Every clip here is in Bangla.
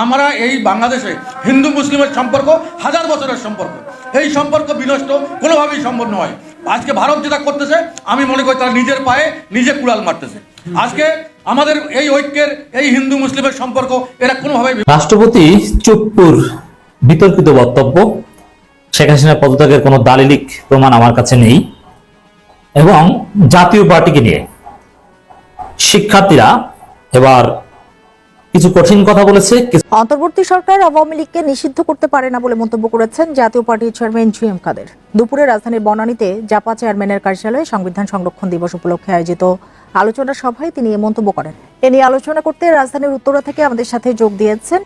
আমরা এই বাংলাদেশে হিন্দু মুসলিমের সম্পর্ক হাজার বছরের সম্পর্ক। এই সম্পর্ক বিনষ্ট, কোনোভাবেই সম্ভব নয়। আজকে ভারত যেটা করতেছে, আমি মনে করি তারা নিজের পায়ে নিজে কুড়াল মারতেছে। আজকে আমাদের এই ঐক্যের, এই হিন্দু মুসলিমের সম্পর্ক, এরা কোনোভাবেই রাষ্ট্রপতি চুপ্পুর বিতর্কিত বক্তব্য। শেখ হাসিনার পদত্যাগের কোনো দালিলিক প্রমাণ আমার কাছে নেই। এবং জাতীয় পার্টিকে নিয়ে শিক্ষার্থীরা এবার কিছু কঠিন কথা বলেছে অন্তর্বর্তী সরকার আওয়ামী লীগকে নিষিদ্ধ করতে পারে না বলে মন্তব্য করেছেন জাতীয় পার্টির চেয়ারম্যান জি এম কাদের। দুপুরে রাজধানীর বনানীতে জাপা চেয়ারম্যানের কার্যালয়ে সংবিধান সংরক্ষণ দিবস উপলক্ষে আয়োজিত আলোচনা সভায় তিনি এ মন্তব্য করেন। এ নিয়ে আলোচনা করতে রাজধানীর উত্তরা থেকে আমাদের সাথে যোগ দিয়েছেন।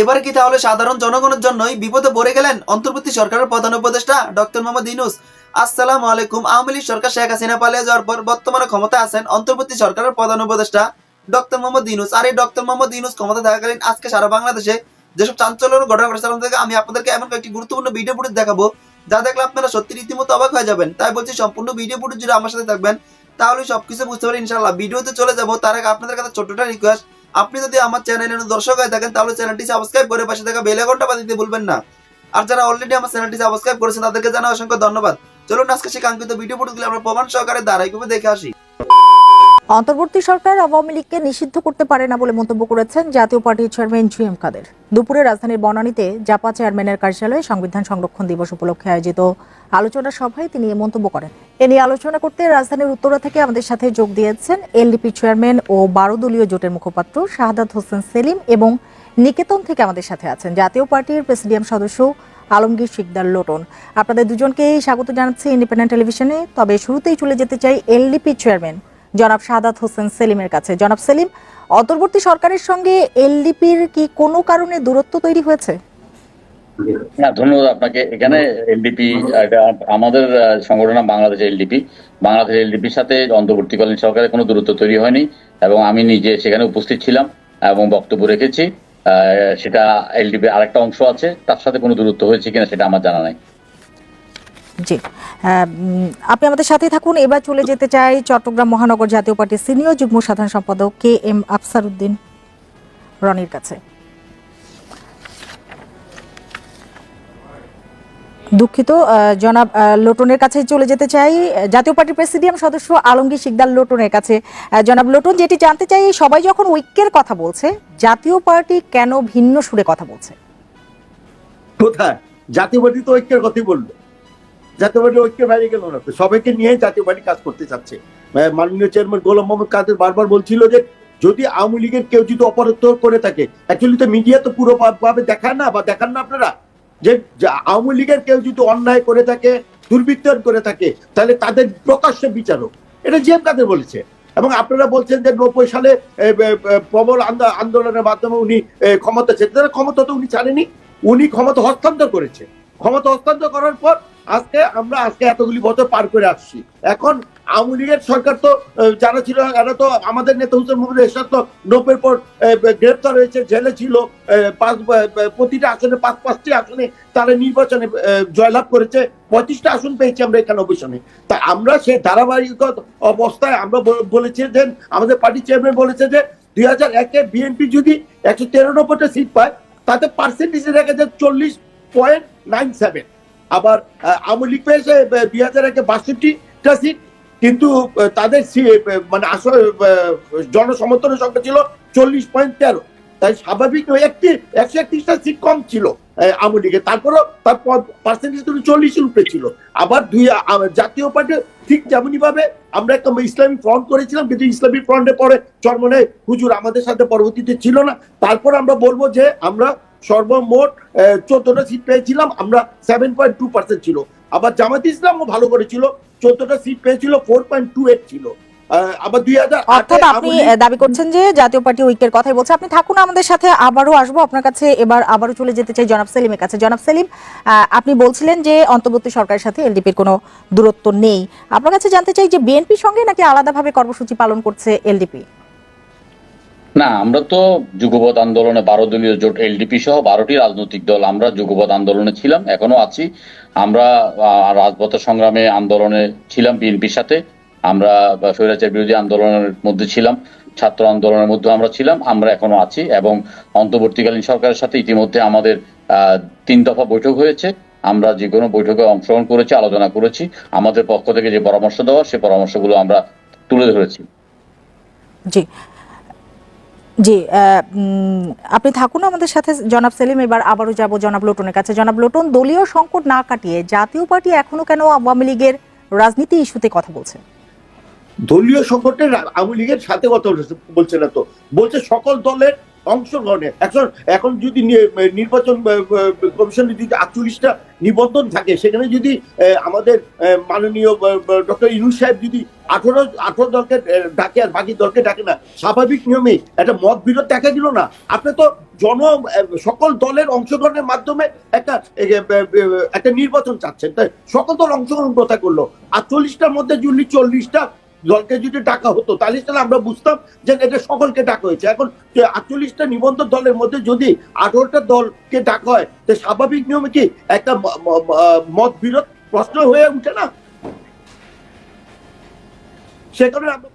এবার কি তাহলে সাধারণ জনগণের জন্যই বিপদে পড়ে গেলেন অন্তর্বর্তী সরকারের প্রধান উপদেষ্টা ডক্টর মোহাম্মদ ইনুস আসসালামু আলাইকুম। আওয়ামী লীগ সরকার শেখ হাসিনা পালিয়ে যাওয়ার পর বর্তমানে ক্ষমতা আছেন অন্তর্বর্তী সরকারের প্রধান উপদেষ্টা ডক্টর মোহাম্মদ ইনুস আর এই ডক্টর মোহাম্মদ ইনুস ক্ষমতা থাকাকালীন আজকে সারা বাংলাদেশে যেসব চাঞ্চল্যের ঘটনা ঘটেছে, তার থেকে আমি আপনাদেরকে এমন কয়েকটি গুরুত্বপূর্ণ ভিডিও ফুটেজ দেখাবো। যা দেখলে আপনারা সত্যি রীতিমতো অবাক হয়ে যাবেন। তাই বলছি, সম্পূর্ণ ভিডিও ফুটেজ জুড়ে আমার সাথে থাকবেন। তাহলে সবকিছু বুঝতে পারি ইনশাআল্লাহ ভিডিওতে চলে যাব। তার আগে আপনাদের কাছে ছোট্টটা রিকোয়েস্ট আপনি যদি আমার চ্যানেলের দর্শক হয়ে থাকেন, তাহলে চ্যানেলটি সাবস্ক্রাইব করে পাশে থাকা বেল আইকনটা বাজিয়ে দিতে ভুলবেন না। আর যারা অলরেডি আমার চ্যানেলটি সাবস্ক্রাইব করেছেন, তাদেরকে জানা অসংখ্য ধন্যবাদ। চলুন আজকে সেই কাঙ্ক্ষিত ভিডিও ফুটেজগুলো আমরা প্রমাণ সহকারে ধারাবাহিকভাবে দেখে আসি। অন্তর্বর্তী সরকার আওয়ামী লীগকে নিষিদ্ধ করতে পারে না বলে মন্তব্য করেছেন জাতীয় পার্টির চেয়ারম্যান জি এম কাদের। দুপুরে রাজধানীর বনানীতে জাপা চেয়ারম্যানের কার্যালয়ে সংবিধান সংরক্ষণ দিবস উপলক্ষে আয়োজিত আলোচনা সভায় তিনি মন্তব্য করেন। এ নিয়ে আলোচনা করতে রাজধানীর উত্তরা থেকে আমাদের সাথে যোগ দিয়েছেন এলডিপি চেয়ারম্যান ও বারো দলীয় জোটের মুখপাত্র শাহাদাত হোসেন সেলিম এবং নিকেতন থেকে আমাদের সাথে আছেন জাতীয় পার্টির প্রেসিডিয়াম সদস্য আলমগীর শিকদার লোটন। আপনাদের দুজনকেই স্বাগত জানাচ্ছি ইন্ডিপেন্ডেন্ট টেলিভিশনে। তবে শুরুতেই চলে যেতে চাই এলডিপি চেয়ারম্যান জনাব শাহাদাত হোসেন সেলিমের কাছে। জনাব সেলিম, অন্তর্বর্তী সরকারের সঙ্গে এলডিপির কি কোনো কারণে দূরত্ব তৈরি হয়েছে? না, ধন্যবাদ আপনাকে। এখানে এলডিপি আমাদের সংগঠন বাংলাদেশ এলডিপি। বাংলাদেশ এলডিপির সাথে অন্তর্বর্তীকালীন সরকারের কোনো দূরত্ব তৈরি হয়নি এবং আমি নিজে সেখানে উপস্থিত ছিলাম এবং বক্তব্য রেখেছি। সেটা এলডিপির আরেকটা অংশ আছে, তার সাথে কোনো দূরত্ব হয়েছে কিনা সেটা আমার জানা নাই। জি। আপনি আমাদের সাথে থাকুন। এবার চলে যেতে চাই চট্টগ্রাম মহানগর জাতীয় পার্টির সিনিয়র যুগ্ম সাধারণ সম্পাদক কে এম আফসার উদ্দিন রনির কাছে। দুঃখিত জনাব লোটনের কাছে চলে যেতে চাই। জাতীয় পার্টির প্রেসিডিয়াম সদস্য আলমগীর শিকদার লোটনের কাছে। জনাব লোটন, যেটি জানতে চাই সবাই যখন ঐক্যের কথা বলছে, জাতীয় পার্টি কেন ভিন্ন সুরে কথা বলছে? কোথায়? জাতীয় পার্টি তো ঐক্যের কথাই বলল জাতীয় পার্টি ঐক্যের বাইরে গেল না। সবাইকে নিয়ে জাতীয় পার্টি কাজ করতে চাচ্ছে। মাননীয় চেয়ারম্যান গোলাম মোহাম্মদ কাদের বারবার বলছিল যে, যদি আওয়ামী লীগের কেউ যদি অপরাধ করে থাকে অ্যাকচুয়ালি তো মিডিয়া তো পুরো ভাবে দেখায় না, বা দেখান না আপনারা, যে আওয়ামী লীগের কেউ যদি অন্যায় করে থাকে দুর্বৃত্তায়ন করে থাকে, তাহলে তাদের প্রকাশ্য বিচারক এটা জিএম কাদের বলেছে। এবং আপনারা বলছেন যে, নব্বই সালে প্রবল আন্দো- আন্দোলনের মাধ্যমে উনি ক্ষমতা ছেড়ে তারা ক্ষমতা তো উনি ছাড়েনি। উনি ক্ষমতা হস্তান্তর করেছে। ক্ষমতা হস্তান্তর করার পর আজকে আমরা, আজকে এতগুলি বছর পার করে আসছি। এখন আওয়ামী লীগের সরকার তো যারা ছিল, এরা তো আমাদের নেতা হুসেন মোহাম্মদ এরশাদ তো নব্বের পর গ্রেপ্তার হয়েছে, জেলে ছিল প্রতিটা আসনে, পাঁচ, পাঁচটি আসনে তারা নির্বাচনে জয়লাভ করেছে পঁচিশটা আসন পেয়েছি আমরা একানব্বই সনে তা আমরা সে ধারাবাহিক অবস্থায় আমরা বল- বলেছি যে, আমাদের পার্টি চেয়ারম্যান বলেছে যে, দুই হাজার একে বিএনপি যদি একশো তিরানব্বইটা সিট পায়, তাতে পার্সেন্টেজে দেখা যায় চল্লিশ পয়েন্ট নাইন সেভেন আবার আওয়ামী লীগ পেয়েছে দুই হাজার একে বাষট্টিটা সিট কিন্তু তাদের মানে আসলে জনসমর্থনের সংখ্যা ছিল চল্লিশ পয়েন্ট তেরো। তাই স্বাভাবিক একটি, একশো একত্রিশটা সিট কম ছিল আওয়ামী লীগের। তারপরেও তার পার্সেন্টেজ কিন্তু চল্লিশের উপরে ছিল। আবার দুই জাতীয় পার্টি ঠিক যেমনই ভাবে আমরা একটা ইসলামিক ফ্রন্ট করেছিলাম, কিন্তু ইসলামী ফ্রন্টে পরে চরমনে হুজুর আমাদের সাথে পরবর্তীতে ছিল না। তারপর আমরা বলব যে আমরা সর্বমোট চোদ্দটা সিট পেয়েছিলাম আমরা সেভেন পয়েন্ট টু পার্সেন্ট ছিল। আবার জামাত ইসলামও ভালো করেছিল চোদ্দটা সিট পেয়েছিল ফোর পয়েন্ট টু এইট ছিল। আবার দুই হাজার অর্থাৎ আপনি দাবি করছেন যে জাতীয় পার্টি ঐক্যের কথাই বলছে। আপনি থাকুন আমাদের সাথে আবারও আসব আপনার কাছে এবার আবারও চলে যেতে চাই জনাব সেলিমের কাছে। জনাব সেলিম আহ, আপনি বলছিলেন যে অন্তর্বর্তী সরকারের সাথে এলডিপির কোনো দূরত্ব নেই। আপনার কাছে জানতে চাই যে বিএনপির সঙ্গে নাকি আলাদাভাবে কর্মসূচি পালন করছে এলডিপি? না, আমরা তো যুগপৎ আন্দোলনে বারো দলীয় জোট, এলডিপি সহ বারোটি রাজনৈতিক দল, আমরা যুগপৎ আন্দোলনে ছিলাম, এখনও আছি। আমরা রাজপথ সংগ্রামে আন্দোলনে ছিলাম, বিএনপির সাথে। আমরা স্বৈরাচার বিরোধী আন্দোলনের মধ্যে ছিলাম, ছাত্র আন্দোলনের মধ্যে আমরা ছিলাম, আমরা এখনও আছি এবং অন্তর্বর্তীকালীন সরকারের সাথে ইতিমধ্যে আমাদের তিন দফা বৈঠক হয়েছে। আমরা যে কোনো বৈঠকে অংশগ্রহণ করেছি, আলোচনা করেছি, আমাদের পক্ষ থেকে যে পরামর্শ দেওয়া, সে পরামর্শগুলো আমরা তুলে ধরেছি। জি। জি আপনি থাকুন আমাদের সাথে, জনাব সেলিম, এবার আবারও যাব জনাব লোটনের কাছে। জনাব লোটন, দলীয় সংকট না কাটিয়ে জাতীয় পার্টি এখনও কেন আওয়ামী লীগের রাজনীতি ইস্যুতে কথা বলছে? দলীয় সংকটের আওয়ামী লীগের সাথে কথা বলছে না তো। বলছে সকল দলের অংশগ্রহণে। এখন এখন যদি নির্বাচন কমিশনে যদি আটচল্লিশটা নিবন্ধন থাকে, সেখানে যদি আমাদের মাননীয় ডক্টর ইনু সাহেব যদি আঠারো আঠারো দলকে ডাকে আর বাকি দলকে ডাকে না, স্বাভাবিক নিয়মে একটা মত বিরোধ দেখা দিল না। আপনি তো জন সকল দলের অংশগ্রহণের মাধ্যমে একটা একটা নির্বাচন চাচ্ছেন। তাই সকল দল অংশগ্রহণ কথা করল। আটচল্লিশটার মধ্যে যদি চল্লিশটা দলকে যদি ডাকা হতো তাহলে তাহলে আমরা বুঝতাম যে এটা সকলকে ডাকা হয়েছে। এখন আটচল্লিশটা নিবন্ধন দলের মধ্যে যদি আঠারোটা দলকে ডাকা হয় তো স্বাভাবিক নিয়মে কি একটা মত বিরোধ প্রশ্ন হয়ে উঠে না? সে কারণে আমরা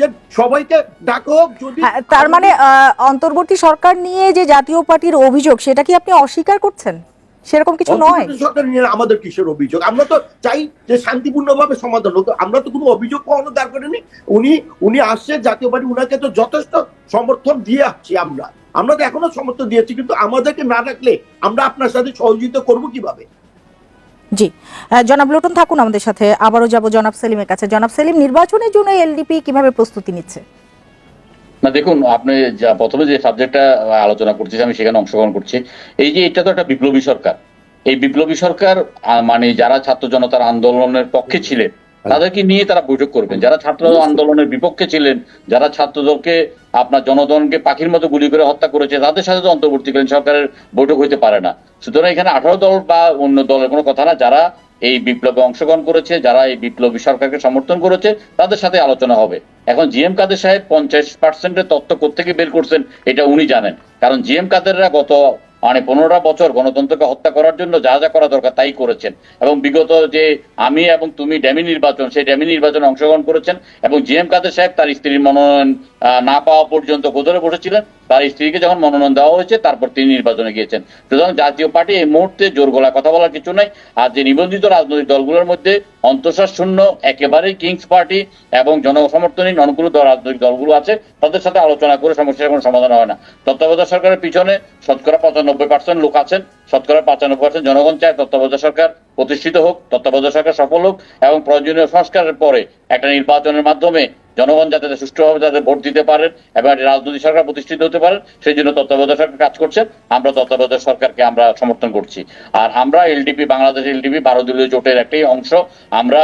যে সবাইকে যদি হ্যাঁ, তার মানে অন্তর্বর্তী সরকার নিয়ে যে জাতীয় পার্টির অভিযোগ সেটা কি আপনি অস্বীকার করছেন? সেরকম কিছু নয়। সরকার নিয়ে আমাদের কিসের অভিযোগ? আমরা তো চাই যে শান্তিপূর্ণভাবে সমাধান হোক। আমরা তো কোনো অভিযোগ কখনো দাঁড় করিনি। উনি উনি আসছে জাতীয় পার্টি উনাকে তো যথেষ্ট সমর্থন দিয়ে আসছি আমরা। আমরা তো এখনও সমর্থন দিয়েছি কিন্তু আমাদেরকে না রাখলে আমরা আপনার সাথে সহযোগিতা করব কীভাবে? জি। জনাব লোটন থাকুন আমাদের সাথে। আবারও যাব জনাব সেলিমের কাছে। জনাব সেলিম নির্বাচনের জন্য এলডিপি কীভাবে প্রস্তুতি নিচ্ছে? না দেখুন আপনি প্রথমে যে সাবজেক্টটা আলোচনা করতেছি আমি সেখানে অংশগ্রহণ করছি। এই যে এটা তো একটা বিপ্লবী সরকার। এই বিপ্লবী সরকার মানে যারা ছাত্র জনতার আন্দোলনের পক্ষে ছিলেন তাদেরকে নিয়ে তারা বৈঠক করবেন। যারা ছাত্র আন্দোলনের বিপক্ষে ছিলেন যারা ছাত্রদলকে আপনার জনগণকে পাখির মতো গুলি করে হত্যা করেছে তাদের সাথে তো অন্তর্বর্তীকালীন সরকারের বৈঠক হইতে পারে না। সুতরাং এখানে আঠারো দল বা অন্য দলের কোনো কথা না যারা এই বিপ্লবে অংশগ্রহণ করেছে, যারা এই বিপ্লবী সরকারকে সমর্থন করেছে, তাদের সাথে আলোচনা হবে। এখন জিএম কাদের সাহেব পঞ্চাশ পার্সেন্টের তথ্য কোথেকে বের করছেন, এটা উনি জানেন। কারণ জিএম কাদেররা গত মানে পনেরোটা বছর গণতন্ত্রকে হত্যা করার জন্য যা যা করা দরকার তাই করেছেন। এবং বিগত যে আমি এবং তুমি ড্যামি নির্বাচন, সেই ড্যামি নির্বাচনে অংশগ্রহণ করেছেন, এবং জিএম কাদের সাহেব তার স্ত্রীর মনোনয়ন না পাওয়া পর্যন্ত গোদরে বসেছিলেন? তার স্ত্রীকে যখন মনোনয়ন দেওয়া হয়েছে, তারপর তিনি নির্বাচনে গিয়েছেন। সুতরাং জাতীয় পার্টি এই মুহূর্তে জোর গলা কথা বলার কিছু নাই। আর যে নিবন্ধিত রাজনৈতিক দলগুলোর মধ্যে অন্তঃসার শূন্য, একেবারেই কিংস পার্টি এবং জনসমর্থনীন অনুকূল রাজনৈতিক দলগুলো আছে, তাদের সাথে আলোচনা করে সমস্যার কোনো সমাধান হয় না। তত্ত্বাবধায়ক সরকারের পিছনে শতকরা পঁচানব্বই পার্সেন্ট লোক আছেন। শতকরা পঁচানব্বই পার্সেন্ট জনগণ চায় তত্ত্বাবধায়ক সরকার প্রতিষ্ঠিত হোক, তত্ত্বাবধায়ক সরকার সফল হোক এবং প্রয়োজনীয় সংস্কারের পরে একটা নির্বাচনের মাধ্যমে জনগণ যাতে সুষ্ঠুভাবে তাদের ভোট দিতে পারেন এবং একটি রাজনৈতিক সরকার প্রতিষ্ঠিত হতে পারেন, সেই জন্য তত্ত্বাবধায়ক সরকার কাজ করছেন আমরা তত্ত্বাবধায়ক সরকারকে আমরা সমর্থন করছি। আর আমরা এলডিপি, বাংলাদেশ এলডিপি বারো দলীয় জোটের একটি অংশ। আমরা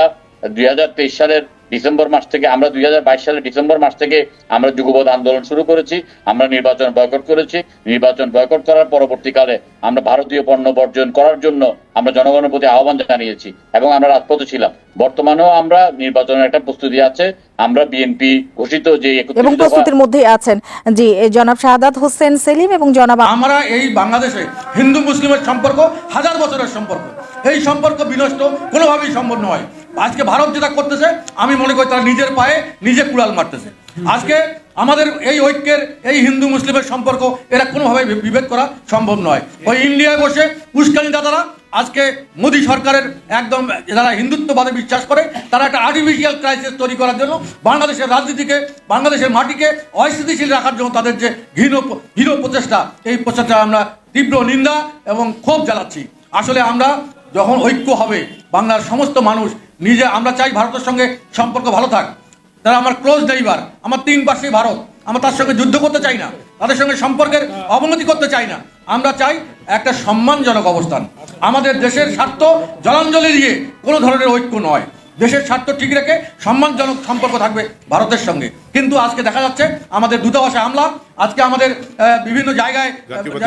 দুই হাজার তেইশ সালের ডিসেম্বর মাস থেকে আমরা দুই সালের ডিসেম্বর মাস থেকে আমরা যুগপথ আন্দোলন শুরু করেছি আমরা নির্বাচন বয়কট করেছি। নির্বাচন বয়কট করার পরবর্তীকালে আমরা ভারতীয় পণ্য বর্জন করার জন্য আমরা জনগণের প্রতি আহ্বান জানিয়েছি এবং আমরা রাজপথে ছিলাম। বর্তমানেও আমরা নির্বাচনের একটা প্রস্তুতি আছে আমরা বিএনপি ঘোষিত যে এবং প্রস্তুতির মধ্যেই আছেন। জি জনাব শাহাদাত হোসেন সেলিম এবং জনাব আমরা এই বাংলাদেশে হিন্দু মুসলিমের সম্পর্ক হাজার বছরের সম্পর্ক। এই সম্পর্ক বিনষ্ট, কোনোভাবেই সম্ভব নয়। আজকে ভারত যেটা করতেছে, আমি মনে করি তারা নিজের পায়ে নিজে কুড়াল মারতেছে। আজকে আমাদের এই ঐক্যের, এই হিন্দু মুসলিমের সম্পর্ক, এরা কোনোভাবে বিভেদ করা সম্ভব নয়। ওই ইন্ডিয়ায় বসে উস্কানি দাদারা আজকে মোদী সরকারের একদম যারা হিন্দুত্ববাদে বিশ্বাস করে, তারা একটা আর্টিফিশিয়াল ক্রাইসিস তৈরি করার জন্য বাংলাদেশের রাজনীতিকে, বাংলাদেশের মাটিকে অস্থিতিশীল রাখার জন্য তাদের যে ঘৃণ ঘৃণ প্রচেষ্টা, এই প্রচেষ্টা আমরা তীব্র নিন্দা এবং ক্ষোভ জ্বালাচ্ছি আসলে আমরা যখন ঐক্য হবে, বাংলার সমস্ত মানুষ, নিজে আমরা চাই ভারতের সঙ্গে সম্পর্ক ভালো থাক। তারা আমার ক্লোজ নেইবার আমার তিন পাশে ভারত। আমরা তার সঙ্গে যুদ্ধ করতে চাই না, তাদের সঙ্গে সম্পর্কের অবনতি করতে চাই না। আমরা চাই একটা সম্মানজনক অবস্থান। আমাদের দেশের স্বার্থ জলাঞ্জলি দিয়ে কোনো ধরনের ঐক্য নয়। দেশের স্বার্থ ঠিক রেখে সম্মানজনক সম্পর্ক থাকবে ভারতের সঙ্গে। কিন্তু আজকে দেখা যাচ্ছে আমাদের দূতাবাসে হামলা। আজকে আমাদের বিভিন্ন জায়গায়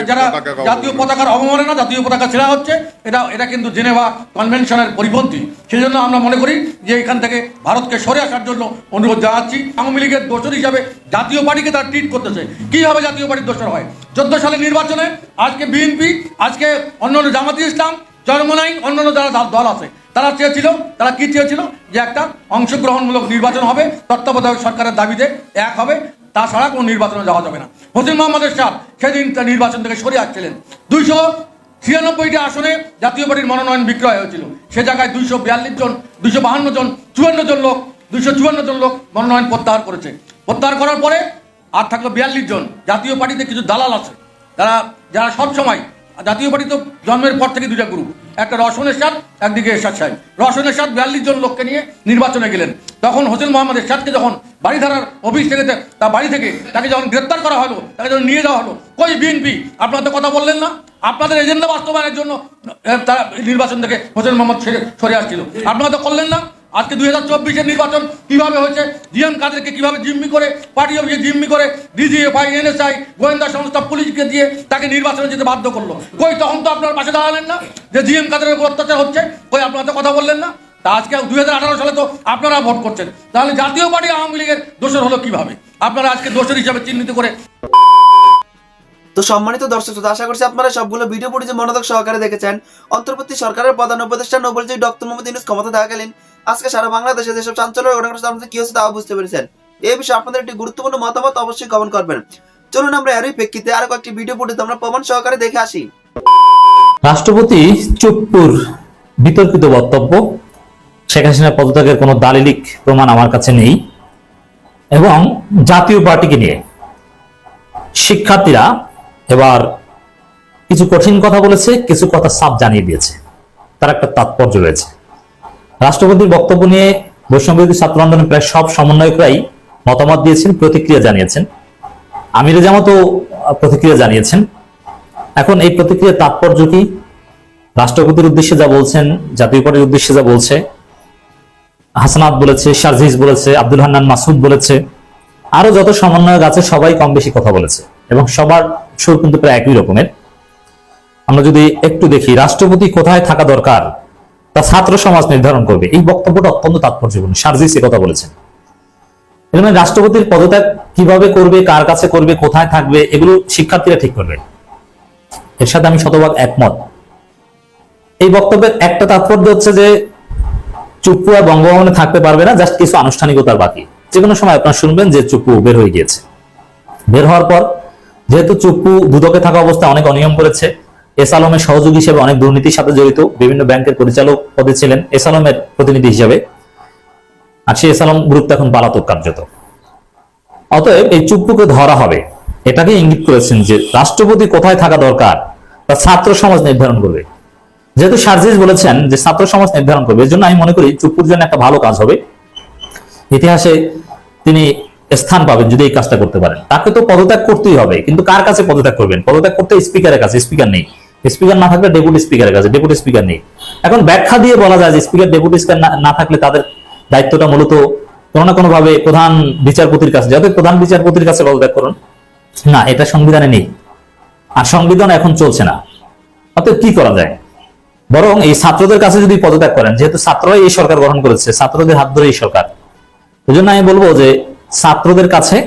যারা জাতীয় পতাকার অবমাননা জাতীয় পতাকা ছেড়া হচ্ছে এটা এটা কিন্তু জেনেভা কনভেনশনের পরিপন্থী। সেই জন্য আমরা মনে করি যে এখান থেকে ভারতকে সরে আসার জন্য অনুরোধ জানাচ্ছি। আওয়ামী লীগের দোষর হিসাবে জাতীয় পার্টিকে তারা ট্রিট করতেছে। কীভাবে জাতীয় পার্টির দোষর হয়? চোদ্দ সালের নির্বাচনে আজকে বিএনপি আজকে অন্যান্য জামাতি ইসলাম জন্মনাই অন্যান্য যারা দল আছে। তারা চেয়েছিল, তারা কি চেয়েছিল? যে একটা অংশগ্রহণমূলক নির্বাচন হবে, তত্ত্বাবধায়ক সরকারের দাবিতে এক হবে তাছাড়া কোনো নির্বাচনে যাওয়া যাবে না। হোসেন মোহাম্মদ সাহ সেদিন নির্বাচন থেকে সরে আসছিলেন। দুইশো ছিয়ানব্বইটি আসনে জাতীয় পার্টির মনোনয়ন বিক্রয় হয়েছিল। সে জায়গায় দুইশো বিয়াল্লিশ জন, দুইশো বাহান্ন জন, চুয়ান্ন জন লোক, দুইশো চুয়ান্ন জন লোক মনোনয়ন প্রত্যাহার করেছে। প্রত্যাহার করার পরে আর থাকল বিয়াল্লিশ জন। জাতীয় পার্টিতে কিছু দালাল আছে। তারা, যারা সব সময় জাতীয় পার্টি তো জন্মের পর থেকে দুইটা গ্রুপ একটা রসনের এরশাদ একদিকে এরশাদ সাহেব। রসনের এরশাদ বিয়াল্লিশ জন লোককে নিয়ে নির্বাচনে গেলেন। তখন হোসেন মোহাম্মদ এরশাদকে যখন বাড়িধারার অফিস থেকে তার বাড়ি থেকে তাকে যখন গ্রেপ্তার করা হলো, তাকে যখন নিয়ে যাওয়া হলো, কই বিএনপি আপনারা তো কথা বললেন না। আপনাদের এজেন্ডা বাস্তবায়নের জন্য তারা নির্বাচন থেকে হোসেন মোহাম্মদ সরে আসছিল। আপনারা তো করলেন না। আজকে দুই হাজার চব্বিশের নির্বাচন কীভাবে হয়েছে? জিএম কাদেরকে কীভাবে জিম্মি করে? পার্টি অফিসে জিম্মি করে? ডিজিএফআই এনএসআই গোয়েন্দা সংস্থা পুলিশকে দিয়ে তাকে নির্বাচনে যেতে বাধ্য করল। কই তখন তো আপনার পাশে দাঁড়ালেন না যে জিএম কাদের উপর অত্যাচার হচ্ছে? কই আপনারা তো কথা বললেন না? তা আজকে দুই হাজার আঠারো সালে তো আপনারা ভোট করছেন। তাহলে জাতীয় পার্টি আওয়ামী লীগের দোষর হলো কীভাবে? আপনারা আজকে দোষর হিসাবে চিহ্নিত করে তো সম্মানিত দর্শক শ্রোতা, আশা করছি আপনারা সবগুলো ভিডিও ফুটেজে মনোযোগ সহকারে দেখেছেন। অন্তর্বর্তী সরকারের প্রধান উপদেষ্টা নোবেলজি ডক্টর মোহাম্মদ ইউনুস ক্ষমতা থাকাকালীন আজকে সারা বাংলাদেশে যেসব চাঞ্চল্য ঘটনা কি হচ্ছে তাও বুঝতে পেরেছেন। এই বিষয়ে আপনাদের একটি গুরুত্বপূর্ণ মতামত অবশ্যই কমেন্ট করবেন। চলুন আমরা এরই প্রেক্ষিতে আরও কয়েকটি ভিডিও ফুটেজ আমরা প্রমাণ সহকারে দেখে আসি। রাষ্ট্রপতি চুপ্পুর বিতর্কিত বক্তব্য। শেখ হাসিনার পদত্যাগের কোনো দালিলিক প্রমাণ আমার কাছে নেই। এবং জাতীয় পার্টিকে নিয়ে শিক্ষার্থীরা এবার কিছু কঠিন কথা বলেছে, কিছু কথা সাপ জানিয়ে দিয়েছে। তার একটা তাৎপর্য রয়েছে। রাষ্ট্রপতির বক্তব্য নিয়ে বৈষ্ণবী ছাত্র আন্দোলনের প্রায় সব সমন্বয়করাই মতামত দিয়েছেন, প্রতিক্রিয়া জানিয়েছেন। আমিরে জামাতও প্রতিক্রিয়া জানিয়েছেন। এখন এই প্রতিক্রিয়ার তাৎপর্য কি? রাষ্ট্রপতির উদ্দেশ্যে যা বলছেন, জাতীয় পার্টির উদ্দেশ্যে যা বলছে হাসানাত বলেছে শারজিজ বলেছে, আব্দুল হান্নান মাসুদ বলেছে আরও যত সমন্বয়ক আছে সবাই কম বেশি কথা বলেছে এবং সবার সুর কিন্তু প্রায় একই রকমের। আমরা যদি একটু দেখি, রাষ্ট্রপতি কোথায় থাকা দরকার? তা ছাত্র সমাজ নির্ধারণ করবে। এই বক্তব্যটা অত্যন্ত তাৎপর্যপূর্ণ। শারজিস এ কথা বলেছেন। এর মানে রাষ্ট্রপতির পদত্যাগ কীভাবে করবে, কার কাছে করবে, কোথায় থাকবে, এগুলো শিক্ষার্থীরা ঠিক করবে। এর সাথে আমি শতভাগ একমত। এই বক্তব্যের একটা তাৎপর্য হচ্ছে যে, চুপ্পু আর বঙ্গভবনে থাকতে পারবে না, জাস্ট কিছু আনুষ্ঠানিকতার বাকি। যে কোনো সময় আপনারা শুনবেন যে চুপ্পু বের হয়ে গিয়েছে। বের হওয়ার পর, যেহেতু চুপ্পু দুদকে থাকা অবস্থায় অনেক অনিয়ম করেছে এস আলমের সহযোগী হিসেবে অনেক দুর্নীতির সাথে জড়িত বিভিন্ন ব্যাংকের পরিচালক পদে ছিলেন এস আলমের প্রতিনিধি হিসেবে। আর সে এস আলম গ্রুপ এখন পালাতক কার্যত। অতএব এই চুপ্পুকে ধরা হবে। এটাকে ইঙ্গিত করেছেন যে রাষ্ট্রপতি কোথায় থাকা দরকার তা ছাত্র সমাজ নির্ধারণ করবে। যেহেতু সার্জিস বলেছেন যে ছাত্র সমাজ নির্ধারণ করবে এর জন্য আমি মনে করি চুপ্পুর জন্য একটা ভালো কাজ হবে। ইতিহাসে তিনি স্থান পাবেন যদি এই কাজটা করতে পারেন। তাকে তো পদত্যাগ করতেই হবে। কিন্তু কার কাছে পদত্যাগ করবেন? পদত্যাগ করতে স্পিকারের কাছে, স্পিকার নেই। স্পিকার না থাকলে ডেপুটি স্পিকারের কাছে ডেপুটি স্পিকার নেই। এখন ব্যাখ্যা দিয়ে বলা যায় যে স্পিকার ডেপুটি স্পিকার না থাকলে তাদের দায়িত্বটা মূলত কোনো না কোনো ভাবে প্রধান বিচারপতির কাছে। যাতে প্রধান বিচারপতির কাছে পদত্যাগ করুন, না, এটা সংবিধানে নেই। আর সংবিধান এখন চলছে না। অতএব কি করা যায়? বরং এই ছাত্রদের কাছে যদি পদত্যাগ করেন, যেহেতু ছাত্ররাই এই সরকার গঠন করেছে, ছাত্রদের হাত ধরে এই সরকার। এই জন্য আমি বলব যে ছাত্রদের কাছে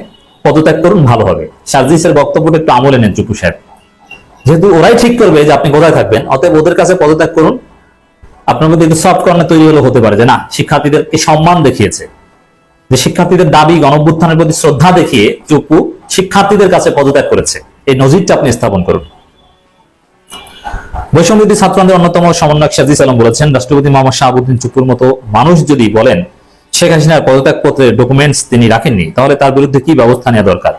পদত্যাগ করুন, ভালো হবে। সার্জিসের বক্তব্যটা একটু আমলে নেন চুপু সাহেব। যেহেতু ওরাই ঠিক করবে যে আপনি কোথায় থাকবেন, অতএব ওদের কাছে পদত্যাগ করুন। আপনার মধ্যে সফট কর্নার তৈরি হলে হতে পারে যে না, শিক্ষার্থীদেরকে সম্মান দেখিয়েছে। যে শিক্ষার্থীদের দাবি গণভ্যুত্থানের প্রতি শ্রদ্ধা দেখিয়ে চুপু শিক্ষার্থীদের কাছে পদত্যাগ করেছে। এই নজিরটা আপনি স্থাপন করুন। বৈষম্যবিধি ছাত্র আন্দোলনের অন্যতম সমন্বয়ক সাজিস আলম বলেছেন, রাষ্ট্রপতি মোহাম্মদ শাহাবুদ্দিন চুপুর মতো মানুষ যদি বলেন, শেখ হাসিনার পদত্যাগ পত্রের ডকুমেন্টস তিনি রাখেননি, তাহলে তার বিরুদ্ধে কি ব্যবস্থা নেওয়া দরকার?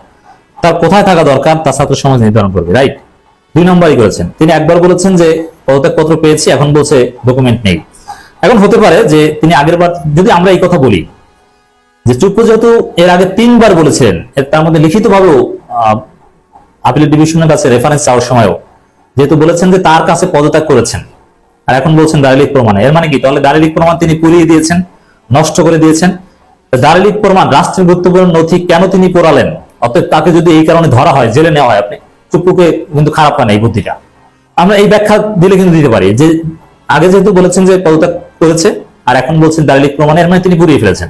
তার কোথায় থাকা দরকার? তা ছাত্র সমাজ নির্ধারণ করবে রাইট দুই নম্বরই করেছেন। তিনি একবার বলেছেন যে পদত্যাগপত্র পেয়েছি এখন বলছে ডকুমেন্ট নেই। এখন হতে পারে যে তিনি আগের বার যদি আমরা এই কথা বলি যে চুপ্পু যেহেতু এর আগে তিনবার বলেছিলেন এর তার মধ্যে লিখিতভাবেও আহ, আপিলের ডিভিশনের কাছে রেফারেন্স চাওয়ার সময়ও যেহেতু বলেছেন যে তার কাছে পদত্যাগ করেছেন আর এখন বলছেন দারিলিক প্রমাণ। এর মানে কি? তাহলে দারিলিক প্রমাণ তিনি পুড়িয়ে দিয়েছেন নষ্ট করে দিয়েছেন। দারিলিক প্রমাণ রাষ্ট্রের গুরুত্বপূর্ণ নথি কেন তিনি পোড়ালেন? অতএব তাকে যদি এই কারণে ধরা হয় জেলে নেওয়া হয় আপনি। চুপ্পুকে কিন্তু খারাপ হয় না এই বুদ্ধিটা। আমরা এই ব্যাখ্যা দিলে কিন্তু দিতে পারি যে, আগে যেহেতু বলেছেন যে পদত্যাগ করেছে, আর এখন বলছেন দারিলিক প্রমাণ এর মানে তিনি পুড়িয়ে ফেলেছেন।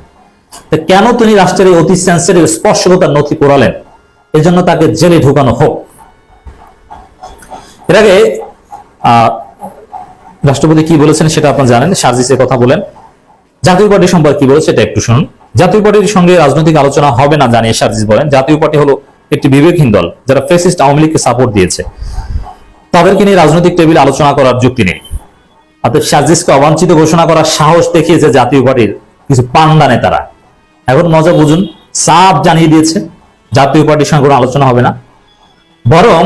কেন তিনি রাষ্ট্রের এই অতি সেন্সিটিভ স্পর্শকতার নথি পোড়ালেন? এজন্য তাকে জেলে ঢুকানো হোক। এর আগে রাষ্ট্রপতি কি বলেছেন সেটা আপনারা জানেন সার্জিসের কথা বলেন। জাতীয় পার্টি সম্পর্কে কি বলেছে সেটা একটু শুনুন। জাতীয় পার্টির সঙ্গে রাজনৈতিক আলোচনা হবে না জানিয়ে সার্জিস বলেন। জাতীয় পার্টি হলো একটি বিবেকহীন দল যারা ফেসিস্ট আওয়ামী লীগকে সাপোর্ট দিয়েছে। তাদেরকে নিয়ে রাজনৈতিক টেবিল আলোচনা করার যুক্তি নেই। অর্থাৎ সার্জিসকে অবাঞ্ছিত ঘোষণা করার সাহস দেখিয়েছে জাতীয় পার্টির কিছু পান্ডা নেতারা। এখন মজা বুঝুন, সাফ জানিয়ে দিয়েছে, জাতীয় পার্টির সঙ্গে কোনো আলোচনা হবে না। বরং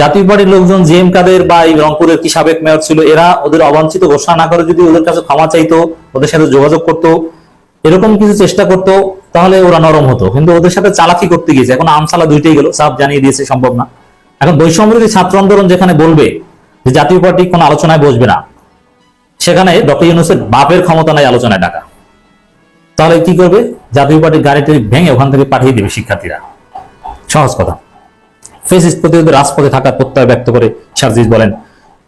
জাতীয় পার্টির লোকজন জি এম কাদের বা এই রংপুরের কি সাবেক মেয়র ছিল, এরা ওদের অবাঞ্ছিত ঘোষণা না করে যদি ওদের কাছে ক্ষমা চাইতো, ওদের সাথে যোগাযোগ করতো, এরকম কিছু চেষ্টা করতো তাহলে ওরা নরম হতো। কিন্তু ওদের সাথে চালাকি করতে গিয়েছে। এখন আমসালা দুইটাই গেল, সাফ জানিয়ে দিয়েছে, সম্ভব না। এখন বৈষম্যবিরোধী ছাত্র আন্দোলন যেখানে বলবে যে জাতীয় পার্টি কোনো আলোচনায় বসবে না, সেখানে ডক্টর ইউনুসের বাপের ক্ষমতা নাই আলোচনায় ডাকা। তাহলে কি করবে? জাতীয় পার্টির গাড়িটি ভেঙে ওখান থেকে পাঠিয়ে দেবে শিক্ষার্থীরা। সহজ কথা। ফেসিস্ট প্রতিরোধে রাজপথে থাকার প্রত্যয় ব্যক্ত করে সার্জিস বলেন,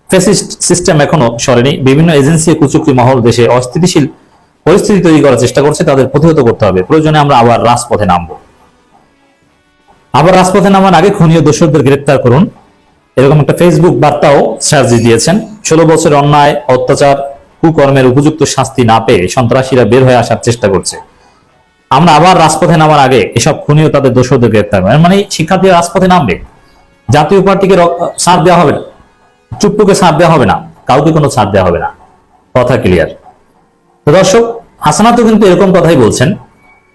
ফেসিস্ট সিস্টেম এখনও সরেনি। বিভিন্ন এজেন্সি ও কুচুক্তি মহল দেশে অস্থিতিশীল পরিস্থিতি তৈরি করার চেষ্টা করছে, তাদের প্রতিহত করতে হবে। প্রয়োজনে আমরা আবার রাজপথে নামবো। আবার রাজপথে নামার আগে খুনীয় দোষরদের গ্রেপ্তার করুন। এরকম একটা ফেসবুক বার্তাও সার্জি দিয়েছেন। ষোলো বছর অন্যায়, অত্যাচার, কুকর্মের উপযুক্ত শাস্তি না পেয়ে সন্ত্রাসীরা বের হয়ে আসার চেষ্টা করছে। আমরা আবার রাজপথে নামার আগে এসব খুনিও তাদের দোষরদের গ্রেপ্তার করেন মানে শিক্ষার্থীরা রাজপথে নামবে। জাতীয় পার্টিকে ছাড় দেওয়া হবে না। চুপ্পুকে ছাড় দেওয়া হবে না। কাউকে কোনো ছাড় দেওয়া হবে না। কথা ক্লিয়ার তো দর্শক হাসানা তো কিন্তু এরকম কথাই বলছেন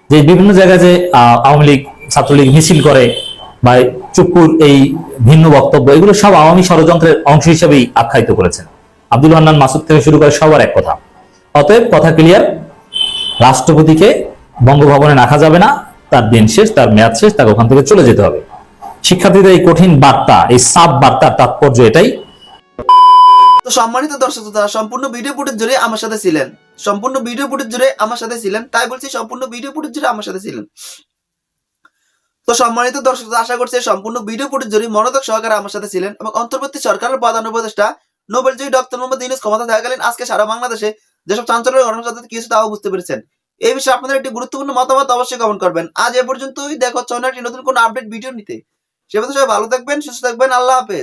যে বিভিন্ন জায়গায় যে আওয়ামী লীগ, ছাত্রলীগ মিছিল করে বা চুপ্পুর এই ভিন্ন বক্তব্য, এগুলো সব আওয়ামী ষড়যন্ত্রের অংশ হিসেবেই আখ্যায়িত করেছেন। আব্দুল হান্নান মাসুদ থেকে শুরু করে সবার এক কথা। অতএব কথা ক্লিয়ার রাষ্ট্রপতিকে বঙ্গভবনে রাখা যাবে না, তার দিন শেষ, তার মেয়াদ শেষ, তাকে ওখান থেকে চলে যেতে হবে। শিক্ষার্থীদের এই কঠিন বার্তা, এই সাব বার্তার তাৎপর্য এটাই। তো সম্মানিত দর্শক সম্পূর্ণ ভিডিও ফুটেজ জুড়ে আমার সাথে ছিলেন সম্পূর্ণ ভিডিও ফুটেজ জুড়ে আমার সাথে ছিলেন, তাই বলছি সম্পূর্ণ ভিডিও ফুটেজ জুড়ে আমার সাথে ছিলেন। তো সম্মানিত দর্শক আশা করছি সম্পূর্ণ ভিডিও ফুটেজ জুড়ে মনোযোগ সহকারে আমার সাথে ছিলেন এবং অন্তর্বর্তী সরকারের প্রধান উপদেষ্টা নোবেলজয়ী ডক্টর মোহাম্মদ ইউনুস ক্ষমতা থাকাকালীন আজকে সারা বাংলাদেশে যেসব চাঞ্চল্যের ঘটনা সাথে কিছু তাও বুঝতে পেরেছেন। এই বিষয়ে আপনাদের একটি গুরুত্বপূর্ণ মতামত অবশ্যই কমেন্ট করবেন। আজ এ পর্যন্তই, দেখো একটি নতুন কোনো আপডেট ভিডিও নিতে। সে সবাই ভালো থাকবেন, সুস্থ থাকবেন, আল্লাহ হাফেজ।